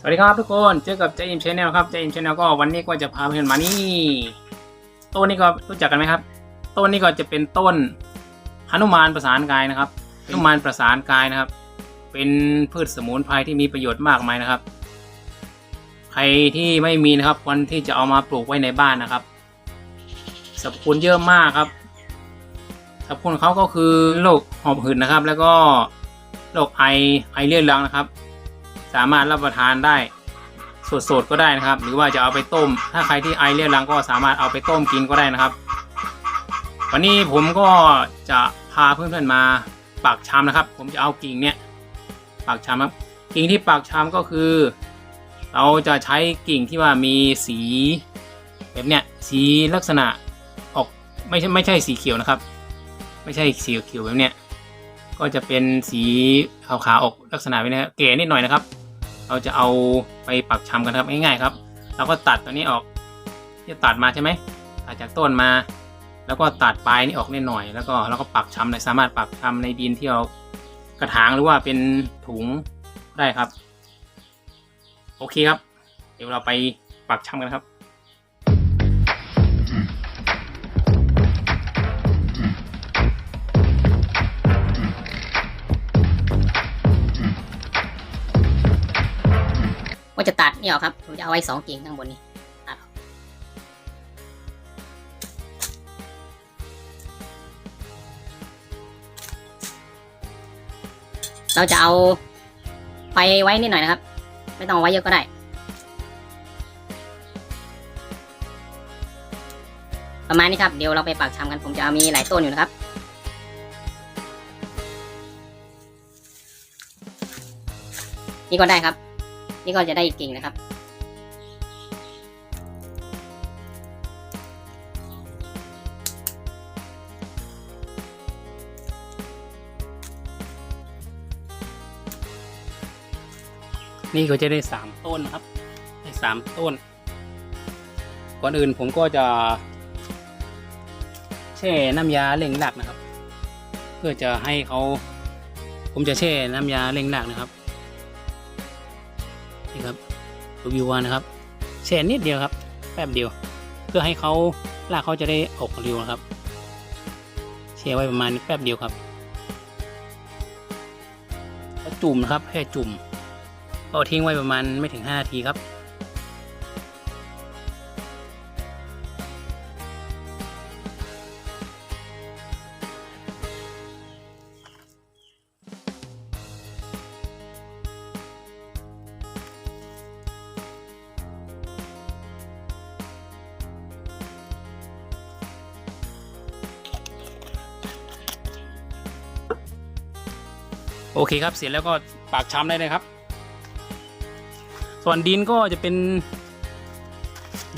สวัสดีครับทุกคนเจอกับเจอิมชแนลครับเจอิมชแนลก็วันนี้ก็จะพาเพื่อนมานี่ต้นนี้ก็รู้จักกันไหมครับ ต้นนี้ก็จะเป็นต้นหนุมานประสานกายนะครับหนุมานประสานกายนะครับ เป็นพืชสมุนไพรที่มีประโยชน์มากมายนะครับ ใครที่ไม่มีนะครับควรที่จะเอามาปลูกไว้ในบ้านนะครับสรรพคุณเยอะมากครับสรรพคุณเขาก็คือโรคหอบหืดนะครับ แล้วก็โรคไอไอเลือดรังนะครับ สามารถรับประทานได้สดๆก็ได้นะครับ หรือว่าจะเอาไปต้ม ถ้าใครที่ไอเรียรังก็สามารถเอาไปต้มกินก็ได้นะครับ วันนี้ผมก็จะพาเพื่อนๆมาปักชามนะครับ ผมจะเอากิ่งเนี้ยปักชามครับกิ่งที่ปักชามก็คือ เราจะใช้กิ่งที่ว่ามีสีแบบเนี้ยสีลักษณะออกไม่ใช่ไม่ใช่สีเขียวนะครับ ไม่ใช่สีเขียวแบบเนี้ย ก็จะเป็นสีขาวๆออกลักษณะแบบนี้ครับเก๋นิดหน่อยนะครับ เราจะเอาไปปักชำกันครับง่ายๆครับ เราก็ตัดตัวนี้ออกที่ตัดมาใช่ไหมตัดจากต้นมา แล้วก็ตัดปลายนี้ออกนิดหน่อย แล้วก็เราก็ปักชำในสามารถปักชำในดินที่เรากระถางหรือว่าเป็นถุงได้ครับ โอเคครับ เดี๋ยวเราไปปักชำกันครับ จะตัดนี่ออกครับ ผมจะเอาไว้สองกิ่งข้างบนนี้ตัดออกเราจะเอาไฟไว้นิดหน่อยนะครับ ไม่ต้องไว้เยอะก็ได้ประมาณนี้ครับ เดี๋ยวเราไปปักชำกัน ผมจะเอามีหลายต้นอยู่นะครับ นี่ก็ได้ครับ นี่ก็จะได้อีกกิ่งนะครับ นี่ก็จะได้สามต้นนะครับ ได้สามต้น ก่อนอื่นผมก็จะ แช่น้ำยาเล่งรากนะครับ เพื่อจะให้เขาผมจะแช่น้ำยาเล่งรากนะครับ นี่ครับดูวิววานะครับแช่นิดเดียวครับแป๊บเดียว เพื่อให้เขาลากเขาจะได้ออกเร็วนะครับแช่ไว้ประมาณแป๊บเดียวครับแล้วจุ่มนะครับแค่จุ่มก็ทิ้งไว้ประมาณไม่ถึง5นาทีครับ โอเคครับเสร็จแล้วก็ปากช้ำได้เลยครับ ส่วนดินก็จะเป็น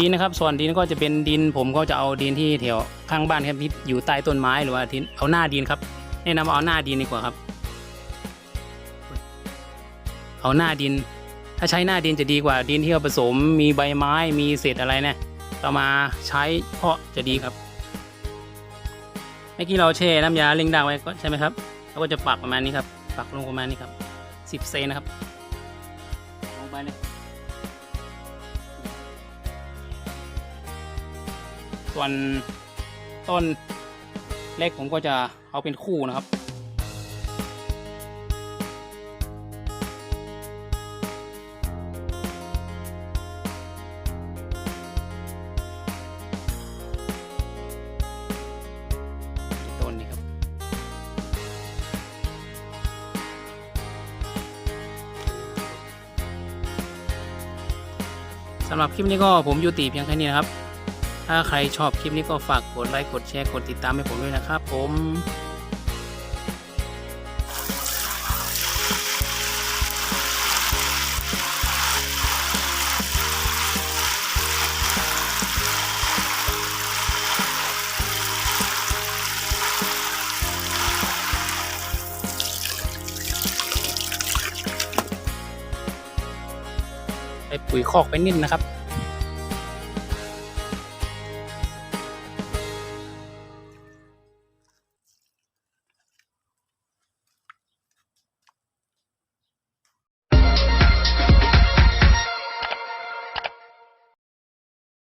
ดินนะครับ ส่วนดินก็จะเป็นดิน ผมก็จะเอาดินที่แถวข้างบ้านครับที่อยู่ใต้ต้นไม้หรือว่าที่เอาหน้าดินครับแนะนำว่าเอาหน้าดินดีกว่าครับ เอาหน้าดิน ถ้าใช้หน้าดินจะดีกว่าดินที่เราผสม มีใบไม้มีเศษอะไรเนี่ยเรามาใช้เพาะจะดีครับเมื่อกี้เราแช่น้ำยาเล่งด่างไว้ก็ใช่ไหมครับเราก็จะปักประมาณนี้ครับ ปักลงประมาณนี้ครับสิบเซนนะครับ ลงไปเลย ส่วนต้นเล็กผมก็จะเอาเป็นคู่นะครับ สำหรับคลิปนี้ก็ผมยุติเพียงแค่นี้นะครับ ถ้าใครชอบคลิปนี้ก็ฝากกดไลค์กดแชร์กดติดตามให้ผมด้วยนะครับ ผม ไปปุ๋ยคอกไปนิดนะครับ